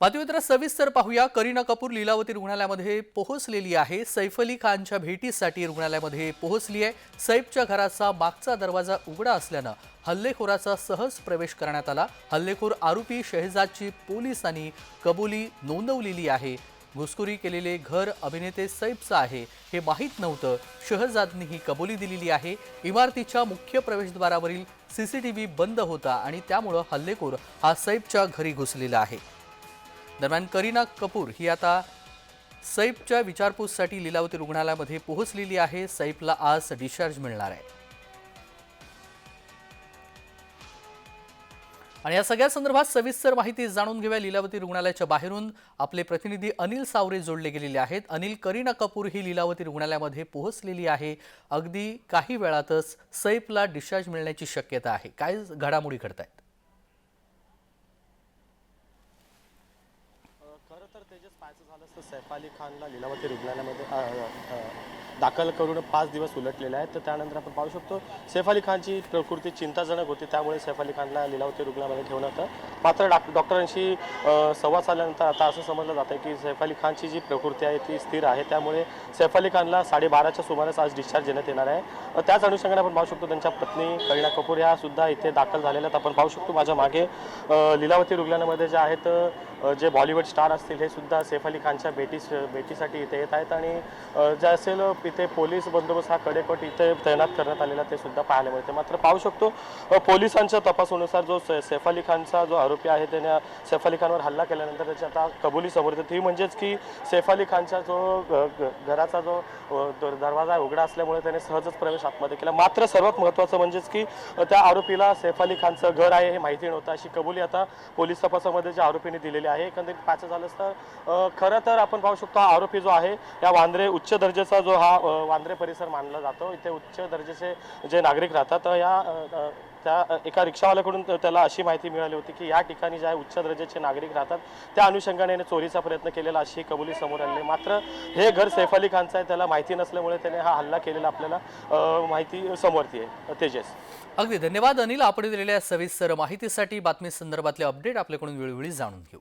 बातमीपत्र सविस्तर पाहूया. करीना कपूर लीलावती रुग्णालयामध्ये पोहोचलेली आहे. सैफ अली खानच्या भेटीसाठी रुग्णालयामध्ये पोहोचली आहे. सैफच्या घराचा मागचा दरवाजा उघडा असल्यानं हल्लेखोराचा सहज प्रवेश करण्यात आला. हल्लेखोर आरोपी शहजादची पोलिसांनी कबुली नोंदवलेली आहे. घुसखोरी केलेले घर अभिनेते सैफचं आहे. हे माहीत नव्हतं. शहजादनी ही कबुली दिलेली आहे. इमारतीच्या मुख्य प्रवेशद्वारावरील सीसीटीव्ही बंद होता आणि त्यामुळं हल्लेखोर हा सैफच्या घरी घुसलेला आहे. दरम्यान करीना कपूर ही आता सैफच्या विचारपूससाठी लीलावती रुग्णालयामध्ये पोहोचलेली आहे. सैफला आज डिस्चार्ज मिळणार आहे. आणि या सगळ्या संदर्भात सविस्तर माहिती जाणून घेऊया लीलावती रुग्णालयाच्या बाहेरून. आपले प्रतिनिधी अनिल सावरे जोडले गेलेले आहेत. अनिल करीना कपूर ही लीलावती रुग्णालयामध्ये पोहोचलेली आहे. अगदी काही वेळातच सैफला डिस्चार्ज मिळण्याची शक्यता आहे. काय घडामोडी घडत आहेत खरं तर तेजस पाहायचं झालं असतं. सैफ अली खानला लीलावती रुग्णालयामध्ये अ, अ, दाखल करून पाच दिवस उलटलेले आहेत. तर त्यानंतर आपण पाहू शकतो सैफ अली खानची प्रकृती चिंताजनक होती. त्यामुळे सैफ अली खानला लीलावती रुग्णालयामध्ये ठेवण्यात आलं. मात्र डॉक डॉक्टरांशी अ, संवाद साधल्यानंतर आता असं समजलं जातं की सैफ अली खानची जी प्रकृती आहे ती स्थिर आहे. त्यामुळे सैफ अली खानला साडेबाराच्या सुमारास आज डिस्चार्ज देण्यात येणार आहे. अ, त्याच अनुषंगाने आपण पाहू शकतो त्यांच्या पत्नी करीना कपूर ह्या सुद्धा इथे दाखल झालेल्या आहेत. आपण पाहू शकतो माझ्या मागे अ, लीलावती रुग्णालयामध्ये जे आहेत जे बॉलिवूड स्टार असतील हे सुद्धा सैफ अली खानच्या भेटीस भेटीसाठी इथे येत आहेत आणि जे असेल इथे पोलीस बंदोबस्त हा कडेकट इथे तैनात करण्यात आलेला ते सुद्धा पाहायला मिळते. मात्र पाहू शकतो. पोलिसांच्या तपासानुसार जो सैफ अली खानचा जो आरोपी आहे त्याने सैफ अली खानवर हल्ला केल्यानंतर त्याची आता कबुली समोर येते. ती म्हणजेच की सैफ अली खानचा जो घराचा जो दरवाजा उघडा असल्यामुळे त्याने सहजच प्रवेश आतमध्ये केला. मात्र सर्वात महत्त्वाचं म्हणजेच की त्या आरोपीला सैफ अली खानचं घर आहे हे माहिती नव्हतं. अशी कबुली आता पोलीस तपासामध्ये ज्या आरोपीने दिलेली आहे एकंदरीत पाहायचं झालं तर खरं तर आपण पाहू शकतो हा आरोपी जो आहे या वांद्रे उच्च दर्जाचा जो हा वांद्रे परिसर मानला जातो. इथे उच्च दर्जाचे जे नागरिक राहतात या त्या एका रिक्षावाल्याकडून त्याला अशी माहिती मिळाली होती की या ठिकाणी ज्या उच्च दर्जाचे नागरिक राहतात. त्या अनुषंगाने याने चोरीचा प्रयत्न केलेला अशी कबुली समोर आली. मात्र हे घर सैफ अली खानचं आहे त्याला माहिती नसल्यामुळे त्याने हा हल्ला केलेला आपल्याला माहिती समोर आहे. तेजस. अगदी धन्यवाद अनिल. आपण दिलेल्या सविस्तर माहितीसाठी बातमी संदर्भातले अपडेट आपल्याकडून वेळोवेळी जाणून घेऊ.